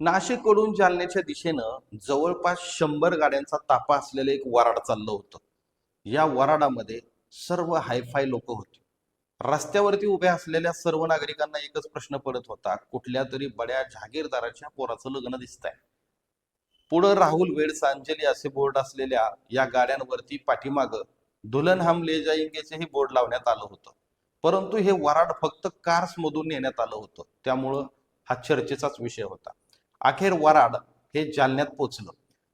नाशिककडून जालन्याच्या दिशेनं जवळपास शंभर गाड्यांचा ताफा असलेलं एक वराड चाललं होतं. या वराडामध्ये सर्व हायफाय लोक होती. रस्त्यावरती उभ्या असलेल्या सर्व नागरिकांना एकच प्रश्न पडत होता कुठल्या तरी बड्या जहागीरदाराच्या पोराचं लग्न दिसतंय? पुढं राहुल वेड सांजली असे बोर्ड असलेल्या या गाड्यांवरती पाठीमागं दुल्हन हम ले जाएंगेचेही बोर्ड लावण्यात आलं होतं. परंतु हे वराड फक्त कार्स मधून नेण्यात आलं होतं. त्यामुळं हा चर्चेचाच विषय होता. अखेर वराड हे जालन्यात पोचलं.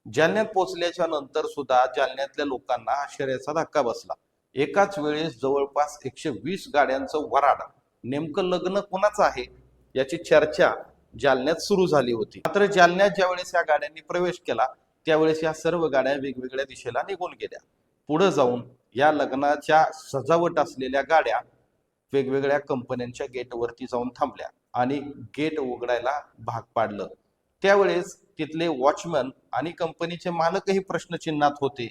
जालन्यात पोचल्याच्या नंतर सुद्धा जालन्यातल्या लोकांना आश्चर्याचा धक्का बसला. एकाच वेळेस जवळपास एकशे वीस गाड्यांचं वराड नेमकं लग्न कोणाचं आहे याची चर्चा जालन्यात सुरू झाली होती. मात्र जालन्यात ज्यावेळेस या गाड्यांनी प्रवेश केला त्यावेळेस या सर्व गाड्या वेगवेगळ्या दिशेला निघून गेल्या. पुढे जाऊन या लग्नाच्या सजावट असलेल्या गाड्या वेगवेगळ्या कंपन्यांच्या गेटवरती जाऊन थांबल्या आणि गेट उघडायला भाग पाडलं. त्यावेळेस तिथले वॉचमन आणि कंपनीचे मालकही प्रश्नचिन्हात होते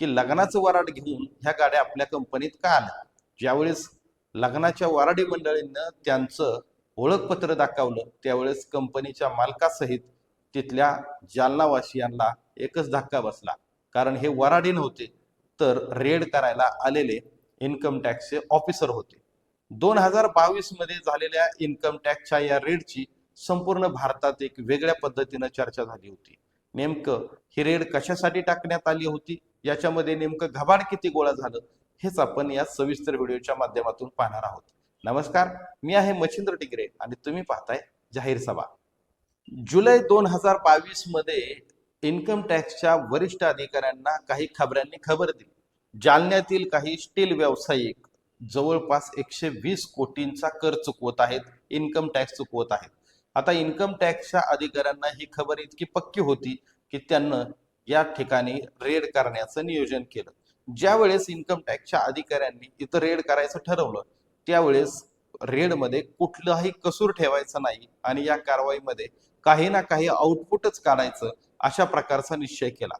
की लग्नाचं वराड घेऊन ह्या गाड्या आपल्या कंपनीत का आल्या? ज्यावेळेस लग्नाच्या वराडी मंडळींना त्यांचं ओळखपत्र दाखवलं त्यावेळेस कंपनीच्या मालकासहित तिथल्या जालनावासियांना एकच धक्का बसला. कारण हे वराडी नव्हते तर रेड करायला आलेले इन्कम टॅक्सचे ऑफिसर होते. दोन हजार बावीसमध्ये झालेल्या इन्कम टॅक्सच्या या रेडची संपूर्ण भारतात एक वेगळ्या पद्धतीनं चर्चा झाली होती. नेमकं ही रेड कशासाठी टाकण्यात आली होती? याच्यामध्ये नेमकं घबाड किती गोळा झालं? हेच आपण या सविस्तर व्हिडिओच्या माध्यमातून पाहणार आहोत. नमस्कार मी आहे मच्छिंद्र टिगरे आणि तुम्ही पाहताय जाहीर सभा. जुलै दोन हजार बावीसमध्ये इन्कम टॅक्सच्या वरिष्ठ अधिकाऱ्यांना काही खबरांनी खबर दिली. जालन्यातील काही स्टील व्यावसायिक जवळपास एकशे वीस कोटींचा कर चुकवत आहेत इन्कम टॅक्स चुकवत आहेत. आता इन्कम टॅक्सच्या अधिकाऱ्यांना ही खबर इतकी पक्की होती की त्यांना या ठिकाणी रेड करण्याचं नियोजन केलं. ज्या वेळेस इन्कम टॅक्सच्या अधिकाऱ्यांनी इथं रेड करायचं ठरवलं त्यावेळेस रेडमध्ये कुठलाही कसूर ठेवायचा नाही आणि या कारवाईमध्ये काही ना काही आउटपुटच काढायचं अशा प्रकारचा निश्चय केला.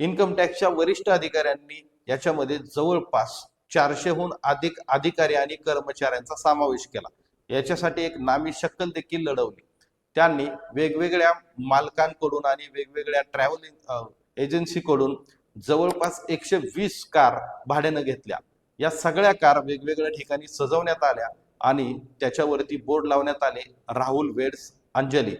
इन्कम टॅक्सच्या वरिष्ठ अधिकाऱ्यांनी याच्यामध्ये जवळपास चारशेहून अधिक अधिकारी आणि कर्मचाऱ्यांचा समावेश केला. याच्यासाठी एक नामी शक्कल देखील लढवली. त्यांनी वेगवेगळ्या मालकांकडून आणि वेगवेगळ्या ट्रॅव्हलिंग एजन्सीकडून जवळपास एकशे वीस कार भाड्यानं घेतल्या. या सगळ्या कार वेगवेगळ्या ठिकाणी सजवण्यात आल्या आणि त्याच्यावरती बोर्ड लावण्यात आले राहुल वेड्स अंजली.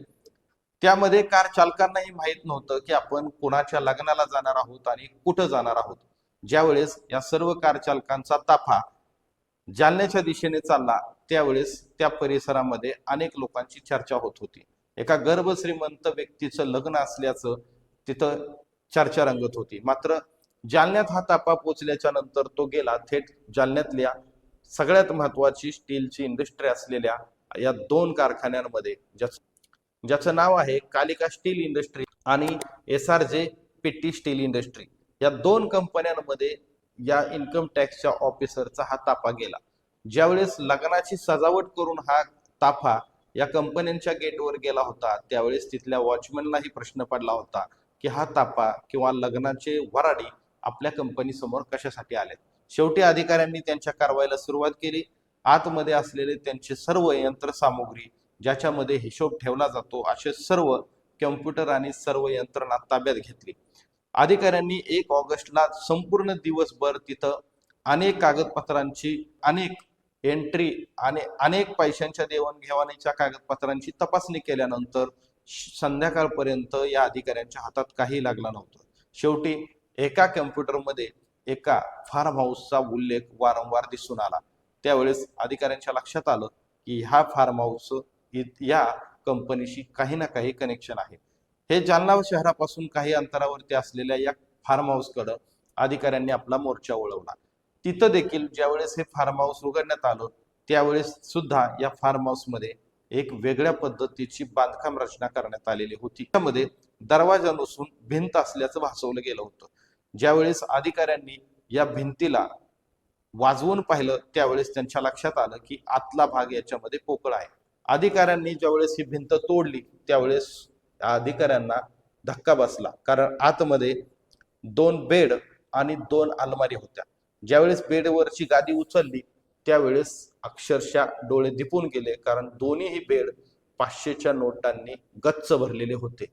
त्यामध्ये कार चालकांनाही माहीत नव्हतं की आपण कोणाच्या लग्नाला जाणार आहोत आणि कुठं जाणार आहोत. ज्यावेळेस या सर्व कार चालकांचा ताफा जालन्याच्या दिशेने चालला त्यावेळेस त्या परिसरामध्ये अनेक लोकांची चर्चा होत होती. एका गर्भश्रीमंत व्यक्तीचं लग्न असल्याचं तिथं चर्चा रंगत होती. मात्र जालन्यात हा तापा पोचल्याच्या नंतर तो गेला. थेट जालन्यातल्या सगळ्यात महत्वाची स्टीलची इंडस्ट्री असलेल्या या दोन कारखान्यांमध्ये ज्याचं ज्याचं नाव आहे कालिका स्टील इंडस्ट्री आणि S R J Pitti steel industry या दोन कंपन्यांमध्ये या इन्कम टॅक्सच्या ऑफिसरचा हा तापा गेला. ज्यावेळेस लग्नाची सजावट करून हा ताफा या कंपन्यांच्या गेटवर गेला होता त्यावेळेस तिथल्या वॉचमॅनलाही प्रश्न पडला होता की हा ताफा किंवा लग्नाचे वराडी आपल्या कंपनी समोर कशासाठी आले शेवटी अधिकाऱ्यांनी त्यांच्या कारवाईला सुरुवात केली. आतमध्ये असलेले त्यांचे सर्व यंत्रसामुग्री ज्याच्यामध्ये हिशोब ठेवला जातो असे सर्व कम्प्युटर आणि सर्व यंत्रणा ताब्यात घेतली. अधिकाऱ्यांनी एक ऑगस्टला संपूर्ण दिवसभर तिथं अनेक कागदपत्रांची अनेक एंट्री आणि अनेक पैशांच्या देवाणघेवाणीच्या कागदपत्रांची तपासणी केल्यानंतर संध्याकाळपर्यंत या अधिकाऱ्यांच्या हातात काही लागला नव्हतं. शेवटी एका कम्प्युटरमध्ये एका फार्म हाऊसचा उल्लेख वारंवार दिसून आला. त्यावेळेस अधिकाऱ्यांच्या लक्षात आलं की ह्या फार्म हाऊस या कंपनीशी काही ना काही कनेक्शन आहे. हे जालना शहरापासून काही अंतरावरती असलेल्या या फार्म हाऊसकडं अधिकाऱ्यांनी आपला मोर्चा वळवला. तिथं देखील ज्यावेळेस हे फार्म हाऊस उघडण्यात आलं त्यावेळेस सुद्धा या फार्म हाऊसमध्ये एक वेगळ्या पद्धतीची बांधकाम रचना करण्यात आलेली होती. त्यामध्ये दरवाजा नसून भिंत असल्याचं भासवलं गेलं होतं. ज्यावेळेस अधिकाऱ्यांनी या भिंतीला वाजवून पाहिलं त्यावेळेस त्यांच्या लक्षात आलं की आतला भाग याच्यामध्ये पोकळ आहे. अधिकाऱ्यांनी ज्यावेळेस ही भिंत तोडली त्यावेळेस अधिकाऱ्यांना धक्का बसला. कारण आतमध्ये दोन बेड आणि दोन अलमारी होत्या. ज्यावेळेस बेडवरची गादी उचलली त्यावेळेस अक्षरशः डोळे दिपून गेले कारण दोन्हीही बेड पाचशेच्या नोटांनी गच्च भरलेले होते.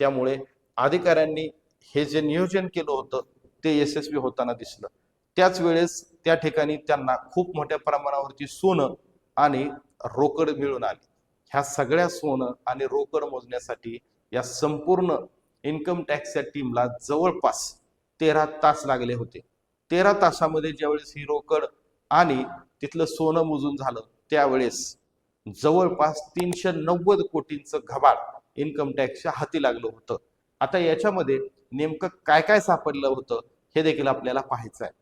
त्यामुळे अधिकाऱ्यांनी हे जे नियोजन केलं होतं ते यशस्वी होताना दिसलं. त्याच वेळेस त्या ठिकाणी त्यांना खूप मोठ्या प्रमाणावरती सोनं आणि रोकड मिळून आली. ह्या सगळ्या सोनं आणि रोकड मोजण्यासाठी या संपूर्ण इन्कम टॅक्सच्या टीमला जवळपास तेरा तास लागले होते. तेरा तासामध्ये ज्यावेळेस ही रोकड आणि तिथलं सोनं मोजून झालं त्यावेळेस जवळपास तीनशे नव्वद कोटींचं घबाड इन्कम टॅक्सच्या हाती लागलं होतं. आता याच्यामध्ये नेमकं काय काय सापडलं होतं हे देखील आपल्याला पाहायचं आहे.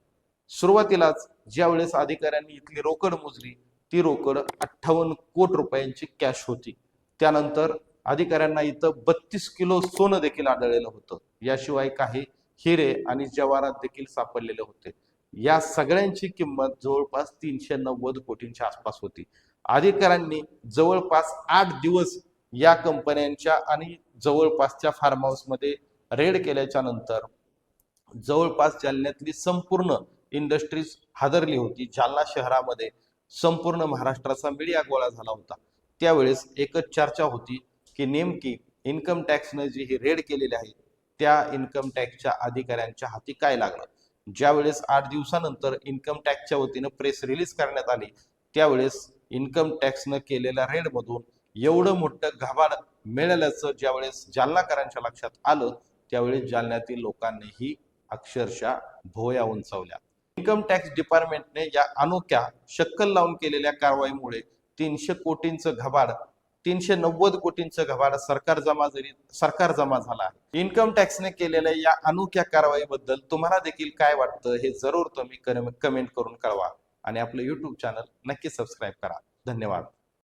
सुरुवातीलाच ज्यावेळेस अधिकाऱ्यांनी इथली रोकड मोजली ती रोकड अठ्ठावन्न कोटी रुपयांची कॅश होती. त्यानंतर अधिकाऱ्यांना इथं बत्तीस किलो सोनं देखील आढळलेलं होतं. याशिवाय काही हिरे आणि जवारात देखील सापडलेले होते. या सगळ्यांची किंमत जवळपास तीनशे नव्वद कोटींच्या आसपास होती. अधिकाऱ्यांनी जवळपास आठ दिवस या कंपन्यांच्या आणि जवळपासच्या फार्म हाऊसमध्ये रेड केल्याच्यानंतर जवळपास जालन्यातली संपूर्ण इंडस्ट्रीज हादरली होती. जालना शहरामध्ये संपूर्ण महाराष्ट्राचा मीडिया गोळा झाला होता. त्यावेळेस एकच चर्चा होती की नेमकी इन्कम टॅक्सनं जी ही रेड केलेली आहे त्या इन्कम टॅक्सच्या अधिकाऱ्यांच्या हाती काय लागलं ज्यावेळेस आठ दिवसानंतर इन्कम टॅक्सच्या वतीनं प्रेस रिलीज करण्यात आली त्यावेळेस इन्कम टॅक्सनं केलेल्या रेडमधून एवढं मोठं घाबाड मिळाल्याचं ज्यावेळेस जालनाकरांच्या लक्षात आलं त्यावेळेस जालन्यातील लोकांनीही अक्षरशः भोया उंचावल्या. इन्कम टॅक्स डिपार्टमेंटने या अनोख्या शक्कल लावून केलेल्या कारवाईमुळे तीनशे कोटींचं घबाड तीनशे नव्वद कोटींचं घबाड सरकार जमा जरी सरकार जमा झाला आहे. इन्कम टॅक्सने केलेल्या या अनोख्या कारवाईबद्दल तुम्हाला देखील काय वाटतं हे जरूर तुम्ही कमेंट करून कळवा. आणि आपलं युट्यूब चॅनल नक्की सबस्क्राईब करा. धन्यवाद.